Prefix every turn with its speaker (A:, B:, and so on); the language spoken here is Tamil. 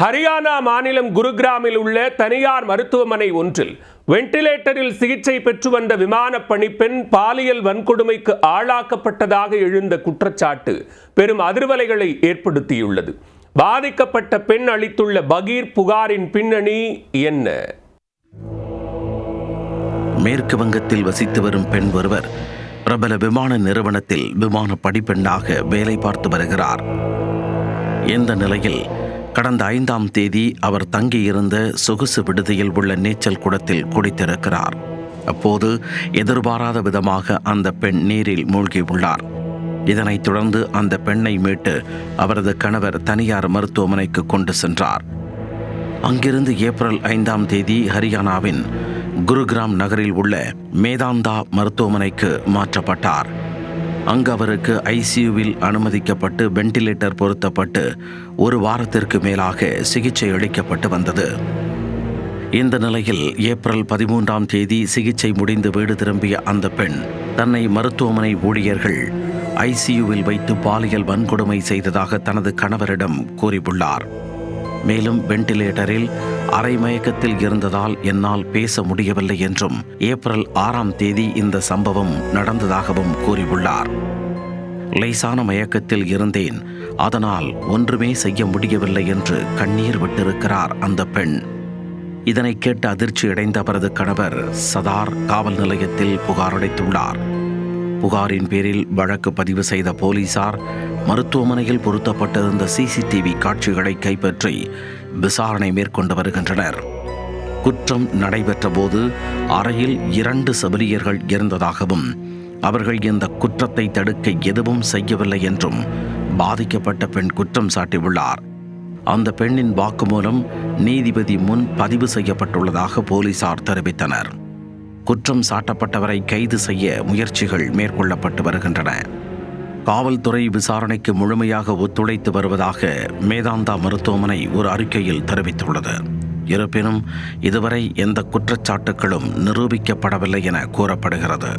A: ஹரியானா மாநிலம் குருகிராமில் உள்ள தனியார் மருத்துவமனை ஒன்றில் வெண்டிலேட்டரில் சிகிச்சை பெற்று வந்த விமான பணிப்பெண் பாலியல் வன்கொடுமைக்கு ஆளாக்கப்பட்டதாக எழுந்த குற்றச்சாட்டு பெரும் அதிர்வலைகளை ஏற்படுத்தியுள்ளது. பாதிக்கப்பட்ட பெண் அளித்துள்ள பகீர் புகாரின் பின்னணி என்ன?
B: மேற்கு வங்கத்தில் வசித்து வரும் பெண் ஒருவர் பிரபல விமான நிறுவனத்தில் விமான படிப்பெண்ணாக வேலை பார்த்து வருகிறார். இந்த நிலையில் கடந்த ஐந்தாம் தேதி அவர் தங்கியிருந்த சொகுசு விடுதியில் உள்ள நீச்சல் குடத்தில் குடித்திருக்கிறார். அப்போது எதிர்பாராத விதமாக அந்த பெண் நீரில் மூழ்கியுள்ளார் இதனைத் தொடர்ந்து அந்த பெண்ணை மீட்டு அவரது கணவர் தனியார் மருத்துவமனைக்கு கொண்டு சென்றார். அங்கிருந்து ஏப்ரல் ஐந்தாம் தேதி ஹரியானாவின் குருகிராம் நகரில் உள்ள மேதாந்தா மருத்துவமனைக்கு மாற்றப்பட்டார். அங்கு அவருக்கு ஐசியூவில் அனுமதிக்கப்பட்டு வெண்டிலேட்டர் பொருத்தப்பட்டு ஒரு வாரத்திற்கு மேலாக சிகிச்சை அளிக்கப்பட்டு வந்தது. இந்த நிலையில் ஏப்ரல் பதிமூன்றாம் தேதி சிகிச்சை முடிந்து வீடு திரும்பிய அந்த பெண் தன்னை மருத்துவமனை ஊழியர்கள் ஐசியூவில் வைத்து பாலியல் வன்கொடுமை செய்ததாக தனது கணவரிடம் கூறியுள்ளார். மேலும் வெண்டிலேட்டரில் அரை மயக்கத்தில் இருந்ததால் என்னால் பேச முடியவில்லை என்றும் ஏப்ரல் ஆறாம் தேதி இந்த சம்பவம் நடந்ததாகவும் கூறியுள்ளார். லேசான மயக்கத்தில் இருந்தேன். அதனால் ஒன்றுமே செய்ய முடியவில்லை என்று கண்ணீர் விட்டிருக்கிறார் அந்த பெண். இதனை கேட்டு அதிர்ச்சியடைந்த அவரது கணவர் சதார் காவல் நிலையத்தில் புகாரடைத்துள்ளார் புகாரின் பேரில் வழக்கு பதிவு செய்த போலீசார் மருத்துவமனையில் பொருத்தப்பட்டிருந்த சிசிடிவி காட்சிகளை கைப்பற்றி விசாரணை மேற்கொண்டு வருகின்றனர். குற்றம் நடைபெற்ற போது அறையில் இரண்டு செவிலியர்கள் இருந்ததாகவும் அவர்கள் இந்த குற்றத்தை தடுக்க எதுவும் செய்யவில்லை என்றும் பாதிக்கப்பட்ட பெண் குற்றம் சாட்டியுள்ளார். அந்த பெண்ணின் வாக்குமூலம் நீதிபதி முன் பதிவு செய்யப்பட்டுள்ளதாக போலீசார் தெரிவித்தனர். குற்றம் சாட்டப்பட்டவரை கைது செய்ய முயற்சிகள் மேற்கொள்ளப்பட்டு வருகின்றன. காவல்துறை விசாரணைக்கு முழுமையாக ஒத்துழைத்து வருவதாக மேதாந்தா மருத்துவமனை ஒரு அறிக்கையில் தெரிவித்துள்ளது. இருப்பினும் இதுவரை எந்த குற்றச்சாட்டுகளும் நிரூபிக்கப்படவில்லை என கூறப்படுகிறது.